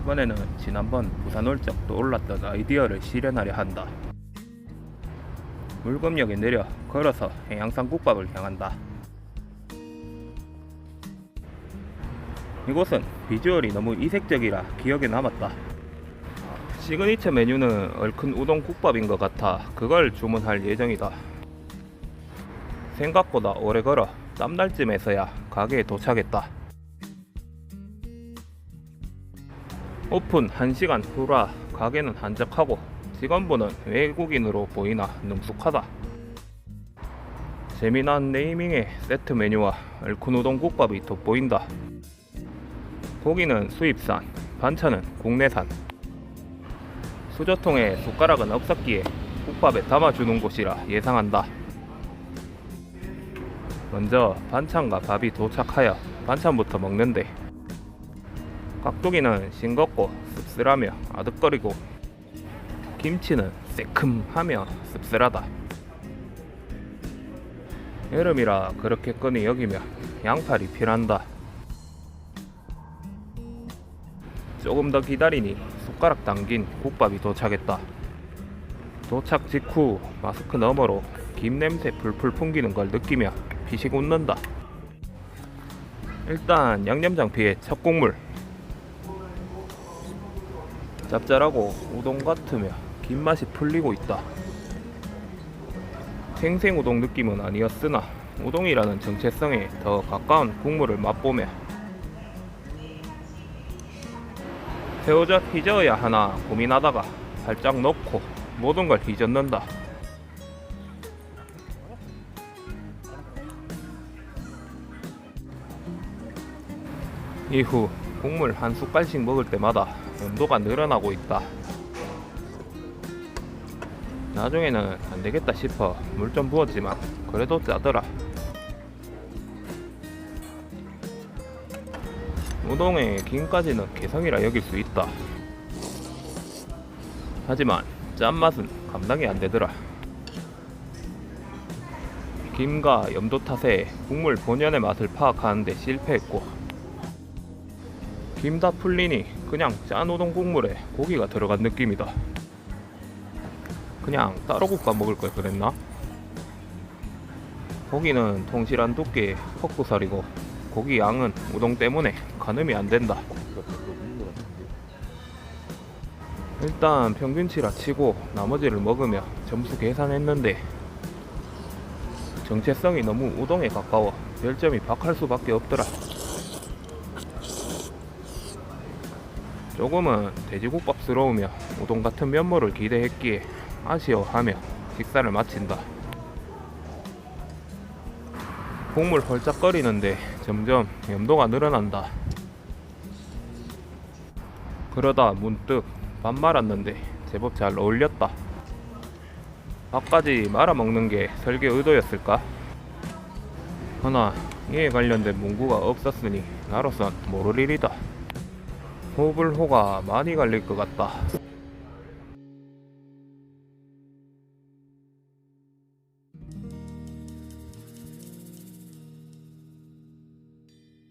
이번에는 지난번 부산 올적 떠올랐던 아이디어를 실현하려 한다. 물금역에 내려 걸어서 해양산 국밥을 향한다. 이곳은 비주얼이 너무 이색적이라 기억에 남았다. 시그니처 메뉴는 얼큰 우동 국밥인 것 같아 그걸 주문할 예정이다. 생각보다 오래 걸어 땀날 쯤에서야 가게에 도착했다. 오픈 1시간 후라 가게는 한적하고 직원분은 외국인으로 보이나 능숙하다. 재미난 네이밍의 세트 메뉴와 얼큰 우동 국밥이 돋보인다. 고기는 수입산, 반찬은 국내산. 수저통에 숟가락은 없었기에 국밥에 담아주는 곳이라 예상한다. 먼저 반찬과 밥이 도착하여 반찬부터 먹는데 깍두기는 싱겁고 씁쓸하며 아득거리고 김치는 새큼하며 씁쓸하다. 여름이라 그렇겠거니 여기며 양팔이 필한다. 조금 더 기다리니 숟가락 담긴 국밥이 도착했다. 도착 직후 마스크 너머로 김 냄새 풀풀 풍기는 걸 느끼며 피식 웃는다. 일단 양념장피의 첫 국물. 짭짤하고 우동 같으며 김 맛이 풀리고 있다. 생생 우동 느낌은 아니었으나 우동이라는 정체성에 더 가까운 국물을 맛보며 새우젓 휘저어야 하나 고민하다가 살짝 넣고 모든 걸 휘젓는다. 이후 국물 한 숟갈씩 먹을 때마다 온도가 늘어나고 있다. 나중에는 안 되겠다 싶어 물 좀 부었지만 그래도 짜더라. 우동에 김까지는 개성이라 여길 수 있다. 하지만 짠맛은 감당이 안 되더라. 김과 염도 탓에 국물 본연의 맛을 파악하는데 실패했고 김 다 풀리니 그냥 짠 우동 국물에 고기가 들어간 느낌이다. 그냥 따로 국밥 먹을 걸 그랬나? 고기는 통실한 두께의 퍽구살이고 고기 양은 우동 때문에 가늠이 안 된다. 일단 평균치라 치고 나머지를 먹으며 점수 계산했는데 정체성이 너무 우동에 가까워 별점이 박할 수밖에 없더라. 조금은 돼지국밥스러우며 우동 같은 면모를 기대했기에 아쉬워하며 식사를 마친다. 국물 헐짝거리는데 점점 염도가 늘어난다. 그러다 문득 밥 말았는데 제법 잘 어울렸다. 밥까지 말아 먹는 게 설계 의도였을까? 하나 이에 관련된 문구가 없었으니 나로선 모를 일이다. 호불호가 많이 갈릴 것 같다.